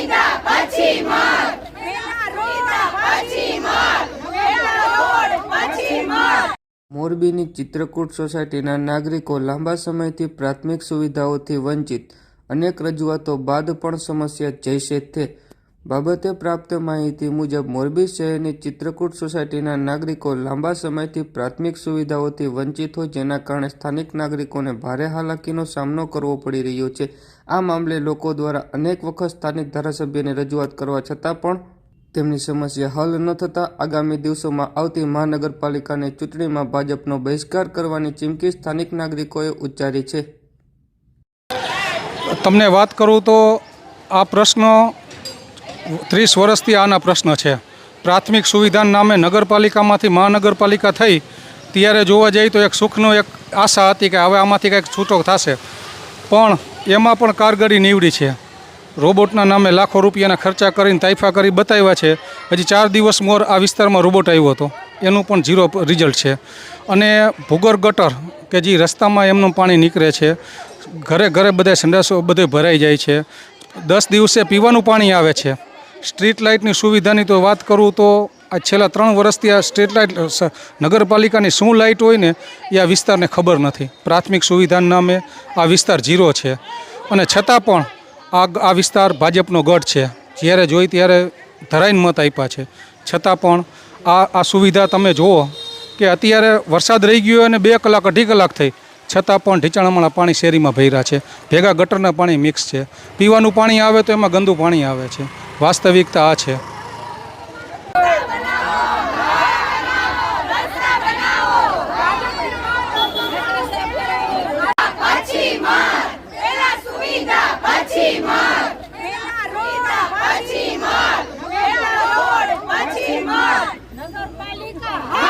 સુવિધા પછી મળ પછી મળ રોડ પછી મળ મોરબીની ચિત્રકૂટ સોસાયટીના નાગરિકો લાંબા સમયથી પ્રાથમિક સુવિધાઓથી વંચિત. અનેક રજૂઆતો બાદ પણ સમસ્યા જૈસે તે બાબતે પ્રાપ્ત માહિતી મુજબ મોરબી શહેરની ચિત્રકૂટ સોસાયટીના નાગરિકો લાંબા સમયથી પ્રાથમિક સુવિધાઓથી વંચિત હોય જેના કારણે સ્થાનિક નાગરિકોને ભારે હાલાકીનો સામનો કરવો પડી રહ્યો છે. આ મામલે લોકો દ્વારા અનેક વખત સ્થાનિક ધારાસભ્યને રજૂઆત કરવા છતાં પણ તેમની સમસ્યા હલ ન થતાં આગામી દિવસોમાં આવતી મહાનગરપાલિકાની ચૂંટણીમાં ભાજપનો બહિષ્કાર કરવાની ચીમકી સ્થાનિક નાગરિકોએ ઉચ્ચારી છે. તમને વાત કરું તો આ પ્રશ્ન ત્રીસ વર્ષથી આના પ્રશ્ન છે. પ્રાથમિક સુવિધાના નામે નગરપાલિકામાંથી મહાનગરપાલિકા થઈ ત્યારે જોવા જઈએ તો એક સુખનો એક આશા હતી કે હવે આમાંથી કંઈક છૂટો થશે. પણ એમાં પણ કારગરી નીવડી છે. રોબોટના નામે લાખો રૂપિયાના ખર્ચા કરીને તાઇફા કરી બતાવ્યા છે. હજી ચાર દિવસ મોર આ વિસ્તારમાં રોબોટ આવ્યો હતો. એનું પણ ઝીરો રિઝલ્ટ છે. અને ભૂગર્ભ ગટર કે જે રસ્તામાં એમનું પાણી નીકળે છે, ઘરે ઘરે બધા સંડાસો બધે ભરાઈ જાય છે. દસ દિવસે પીવાનું પાણી આવે છે. સ્ટ્રીટ લાઇટની સુવિધાની તો વાત કરું તો આ છેલ્લા ત્રણ વર્ષથી આ સ્ટ્રીટ લાઇટ નગરપાલિકાની શું લાઇટ હોય ને એ આ વિસ્તારને ખબર નથી. પ્રાથમિક સુવિધાના નામે આ વિસ્તાર ઝીરો છે. અને છતાં પણ આ આ વિસ્તાર ભાજપનો ગઢ છે. જ્યારે જોઈ ત્યારે ધરાઈને મત આપ્યા છે. છતાં પણ આ આ સુવિધા તમે જુઓ કે અત્યારે વરસાદ રહી ગયો અને બે કલાક, અઢી કલાક થઈ. છતાં પણ ઢીચાણામાળા પાણી શેરીમાં ભર્યા છે. ભેગા ગટરના પાણી મિક્સ છે. પીવાનું પાણી આવે તો એમાં ગંદુ પાણી આવે છે. વાસ્તવિકતા આ છે. નગરપાલિકા